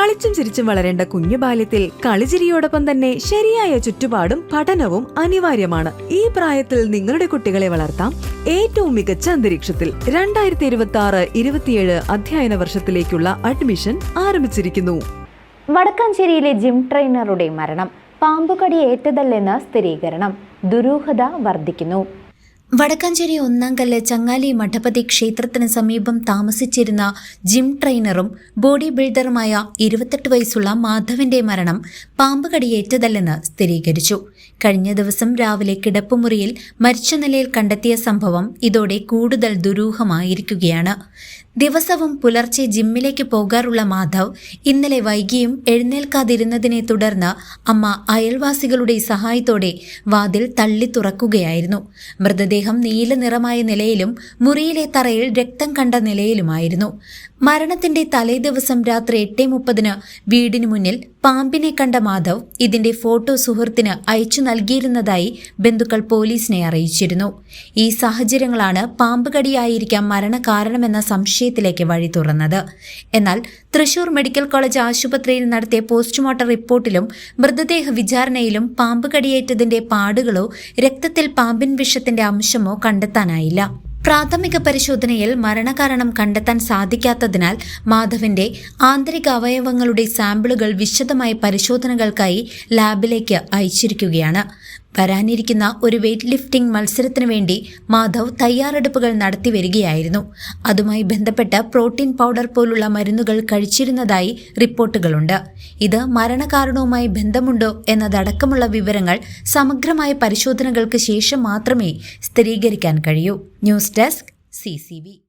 കളിച്ചും ചിരിച്ചും വളരേണ്ട കുഞ്ഞു ബാല്യത്തിൽ കളിചിരിയോടൊപ്പം തന്നെ ശരിയായ ചുറ്റുപാടും പഠനവും അനിവാര്യമാണ്. ഈ പ്രായത്തിൽ നിങ്ങളുടെ കുട്ടികളെ വളർത്താം ഏറ്റവും മികച്ച അന്തരീക്ഷത്തിൽ. രണ്ടായിരത്തി ഇരുപത്തി ആറ് ഇരുപത്തിയേഴ് അധ്യയന വർഷത്തിലേക്കുള്ള അഡ്മിഷൻ ആരംഭിച്ചിരിക്കുന്നു. വടക്കാഞ്ചേരിയിലെ ജിം ട്രെയിനറുടെ മരണം പാമ്പുകടി ഏറ്റതല്ലെന്ന് സ്ഥിരീകരണം ദുരൂഹത വർദ്ധിക്കുന്നു. വടക്കാഞ്ചേരി ഒന്നാംകല്ല് ചങ്ങാലി മഠപതി ക്ഷേത്രത്തിന് സമീപം താമസിച്ചിരുന്ന ജിം ട്രെയിനറും ബോഡി ബിൽഡറുമായ ഇരുപത്തെട്ട് വയസ്സുള്ള മാധവന്റെ മരണം പാമ്പ് കടിയേറ്റതല്ലെന്ന് സ്ഥിരീകരിച്ചു. കഴിഞ്ഞ ദിവസം രാവിലെ കിടപ്പുമുറിയിൽ മരിച്ച നിലയിൽ കണ്ടെത്തിയ സംഭവം ഇതോടെ കൂടുതൽ ദുരൂഹമായിരിക്കുകയാണ്. ദിവസവും പുലർച്ചെ ജിമ്മിലേക്ക് പോകാറുള്ള മാധവ് ഇന്നലെ വൈകിയും എഴുന്നേൽക്കാതിരുന്നതിനെ തുടർന്ന് അമ്മ അയൽവാസികളുടെ സഹായത്തോടെ വാതിൽ തള്ളി തുറക്കുകയായിരുന്നു. മൃതദേഹം നീല നിറമായ നിലയിലും മുറിയിലെ തറയിൽ രക്തം കണ്ട നിലയിലുമായിരുന്നു. മരണത്തിന്റെ തലേദിവസം രാത്രി എട്ടേ മുപ്പതിന് വീടിനു മുന്നിൽ പാമ്പിനെ കണ്ട മാധവ് ഇതിന്റെ ഫോട്ടോ സുഹൃത്തിന് അയച്ചു നൽകിയിരുന്നതായി ബന്ധുക്കൾ പോലീസിനെ അറിയിച്ചിരുന്നു. ഈ സാഹചര്യങ്ങളാണ് പാമ്പ് കടിയായിരിക്കാം മരണകാരണമെന്ന സംശയത്തിലേക്ക് വഴി തുറന്നത്. എന്നാൽ തൃശൂർ മെഡിക്കൽ കോളേജ് ആശുപത്രിയിൽ നടത്തിയ പോസ്റ്റ്മോർട്ടം റിപ്പോർട്ടിലും മൃതദേഹ വിചാരണയിലും പാമ്പ് കടിയേറ്റതിന്റെ പാടുകളോ രക്തത്തിൽ പാമ്പിൻ വിഷത്തിന്റെ അംശമോ കണ്ടെത്താനായില്ല. പ്രാഥമിക പരിശോധനയിൽ മരണകാരണം കണ്ടെത്താൻ സാധിക്കാത്തതിനാൽ മാധവിന്റെ ആന്തരിക അവയവങ്ങളുടെ സാമ്പിളുകൾ വിശദമായ പരിശോധനകൾക്കായി ലാബിലേക്ക് അയച്ചിരിക്കുകയാണ്. വരാനിരിക്കുന്ന ഒരു വെയ്റ്റ് ലിഫ്റ്റിംഗ് മത്സരത്തിനു വേണ്ടി മാധവ് തയ്യാറെടുപ്പുകൾ നടത്തി വരികയായിരുന്നു. അതുമായി ബന്ധപ്പെട്ട് പ്രോട്ടീൻ പൗഡർ പോലുള്ള മരുന്നുകൾ കഴിച്ചിരുന്നതായി റിപ്പോർട്ടുകളുണ്ട്. ഇത് മരണകാരണവുമായി ബന്ധമുണ്ടോ എന്നതടക്കമുള്ള വിവരങ്ങൾ സമഗ്രമായ പരിശോധനകൾക്ക് ശേഷം മാത്രമേ സ്ഥിരീകരിക്കാൻ കഴിയൂ. News desk C